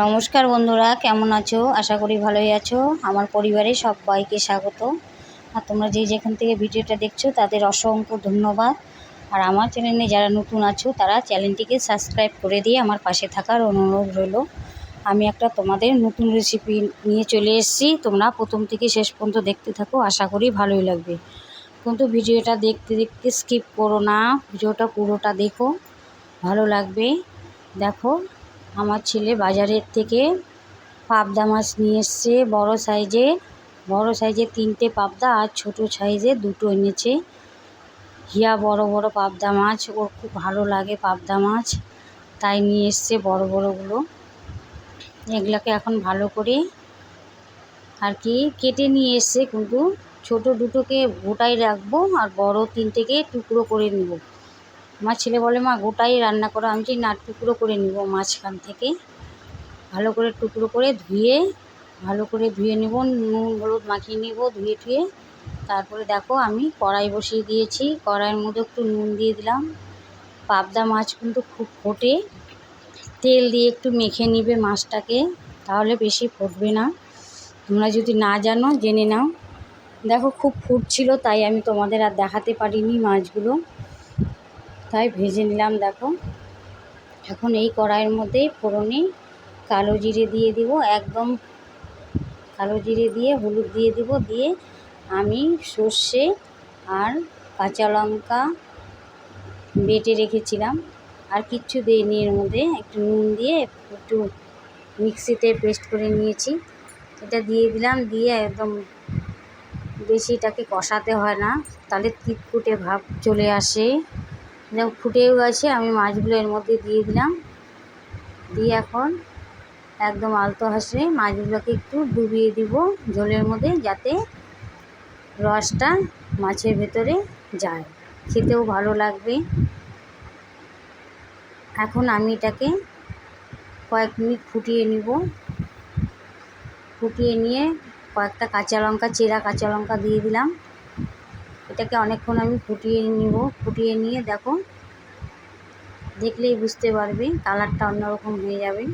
নমস্কার বন্ধুরা, কেমন আছো? আশা করি ভালোই আছো। আমার পরিবারে সবাইকে স্বাগত। আর তোমরা যে যেখান থেকে ভিডিওটা দেখছ, তাদের অসংখ্য ধন্যবাদ। আর আমার চ্যানেলে যারা নতুন আছো, তারা চ্যানেলটিকে সাবস্ক্রাইব করে দিয়ে আমার পাশে থাকার অনুরোধ রইল। আমি একটা তোমাদের নতুন রেসিপি নিয়ে চলে এসেছি। তোমরা প্রথম থেকে শেষ পর্যন্ত দেখতে থাকো, আশা করি ভালোই লাগবে। কিন্তু ভিডিওটা দেখতে দেখতে স্কিপ করো না। ভিডিওটা পুরোটা দেখো, ভালো লাগবে। দেখো আমার ছেলে বাজারের থেকে পাবদা মাছ নিয়ে এসছে। বড়ো সাইজে, বড়ো সাইজের তিনটে পাবদা আর ছোটো সাইজে দুটো এনেছে। হিয়া বড় বড় পাবদা মাছ, ওর খুব ভালো লাগে পাবদা মাছ, তাই নিয়ে এসছে বড় বড়গুলো। এগুলাকে এখন ভালো করে আর কি কেটে নিয়ে এসছে কিন্তু ছোটো দুটোকে গোটাই রাখব আর বড় তিনটেকে টুকরো করে নেব। আমার ছেলে বলে, মা, গোটাই রান্না করো। আমি চাই না, টুকরো করে নিব মাঝখান থেকে। ভালো করে টুকরো করে ধুয়ে, ভালো করে ধুয়ে নেব, নুন, হলুদ মাখিয়ে নেব, ধুয়ে টুয়ে। তারপরে দেখো, আমি কড়াই বসিয়ে দিয়েছি। কড়াইয়ের মধ্যে একটু নুন দিয়ে দিলাম। পাবদা মাছ কিন্তু খুব ফোটে। তেল দিয়ে একটু মেখে নিবে মাছটাকে, তাহলে বেশি ফুটবে না। তোমরা যদি না জানো, জেনে নাও। দেখো, খুব ফুটছিল, তাই আমি তোমাদের আর দেখাতে পারিনি মাছগুলো। তাই ভেজে নিলাম, দেখো। এখন এই কড়াইয়ের মধ্যে ফোড়নে কালো জিরে দিয়ে দিব, একদম কালো জিরে দিয়ে হলুদ দিয়ে দিব, দিয়ে আমি সর্ষে আর কাঁচা লঙ্কা বেটে রেখেছিলাম। আর কিচ্ছু দিইনি এর মধ্যে, একটু নুন দিয়ে একটু মিক্সিতে পেস্ট করে নিয়েছি। এটা দিয়ে দিলাম, দিয়ে একদম বেশি এটাকে কষাতে হয় না, তাহলে তিতকুটে ভাব চলে আসে। দেখো ফুটেও গেছে, আমি মাছগুলো এর মধ্যে দিয়ে দিলাম। দিয়ে এখন একদম আলতো হাসে মাছগুলোকে একটু ডুবিয়ে দিব জলের মধ্যে যাতে রসটা মাছের ভেতরে যায়। খেতেও ভালো লাগবে। এখন আমি এটাকে কয়েক মিনিট ফুটিয়ে নিব। ফুটিয়ে নিয়ে কয়েকটা কাঁচা লঙ্কা, চেরা কাঁচা লঙ্কা দিয়ে দিলাম। এটাকে অনেকক্ষণ আমি ফুটিয়ে নিব। ফুটিয়ে নিয়ে দেখো, দেখলেই বুঝতে পারবে কালারটা অন্যরকম হয়ে যাবে।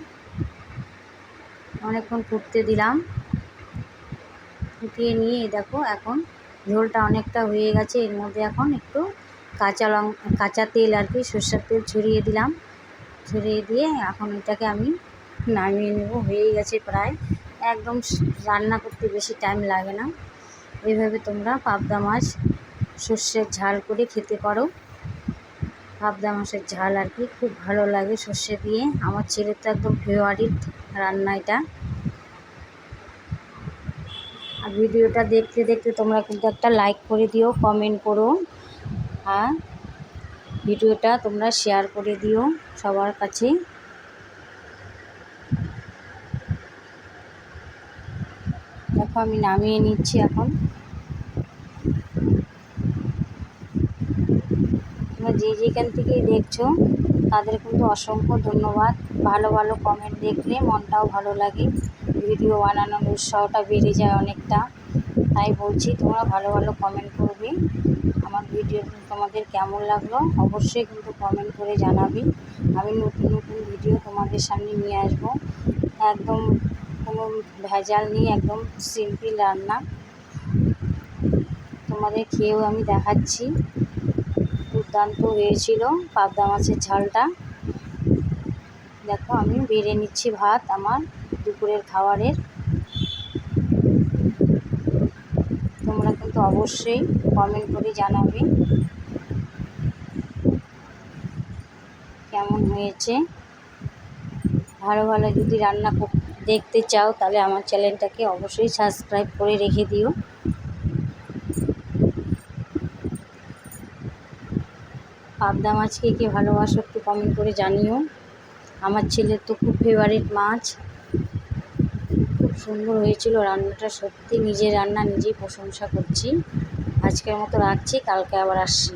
অনেকক্ষণ ফুটতে দিলাম। ফুটিয়ে নিয়ে দেখো এখন ঝোলটা অনেকটা হয়ে গেছে। এর মধ্যে এখন একটু কাঁচা লং, কাঁচা তেল আর কি, সর্ষের তেল ছড়িয়ে দিলাম। ছড়িয়ে দিয়ে এখন এটাকে আমি নামিয়ে নেব। হয়ে গেছে প্রায়। একদম রান্না করতে বেশি টাইম লাগে না। এইভাবে তোমরা পাবদা মাছ সর্ষের ঝাল করে খেতে পারো। পাবদা মাছের ঝাল আর কি, খুব ভালো লাগে সর্ষে দিয়ে। আমার ছেলের তো একদম ফেভারিট রান্না এটা। আর ভিডিওটা দেখতে দেখতে তোমরা কিন্তু একটা লাইক করে দিও কমেন্ট করো। আর ভিডিওটা তোমরা শেয়ার করে দিও সবার কাছে। দেখো আমি নামিয়ে নিচ্ছি এখন। যে যেখান থেকেই দেখছ, তাদের কিন্তু অসংখ্য ধন্যবাদ। ভালো ভালো কমেন্ট দেখলে মনটাও ভালো লাগে। ভিডিও বানানোর উৎসাহটা বেড়ে যায় অনেকটা। তাই বলছি, তোমরা ভালো ভালো কমেন্ট করবে। আমার ভিডিও তোমাদের কেমন লাগল, অবশ্যই কিন্তু কমেন্ট করে জানাবি। আমি নতুন নতুন ভিডিও তোমাদের সামনে নিয়ে আসব। একদম কোনো ভেজাল নেই, একদম সিম্পল রান্না। তোমাদের খেয়েও আমি দেখাচ্ছি। দুর্দান্ত হয়েছিল পাবদা মাছের ঝালটা। দেখো আমি বেড়ে নিচ্ছি ভাত আমার দুপুরের খাবারের। তোমরা কিন্তু অবশ্যই কমেন্ট করে জানাবে কেমন হয়েছে। ভালো ভালো যদি রান্না দেখতে চাও, তাহলে আমার চ্যানেলটাকে অবশ্যই সাবস্ক্রাইব করে রেখে দিও। পাবদা মাছকে কে কে ভালোবাসো একটু কমেন্ট করে জানিও। আমার ছেলের তো খুব ফেভারিট মাছ। খুব সুন্দর হয়েছিল রান্নাটা, সত্যি নিজের রান্না নিজেই প্রশংসা করছি। আজকের মতো রাখছি, কালকে আবার আসছি।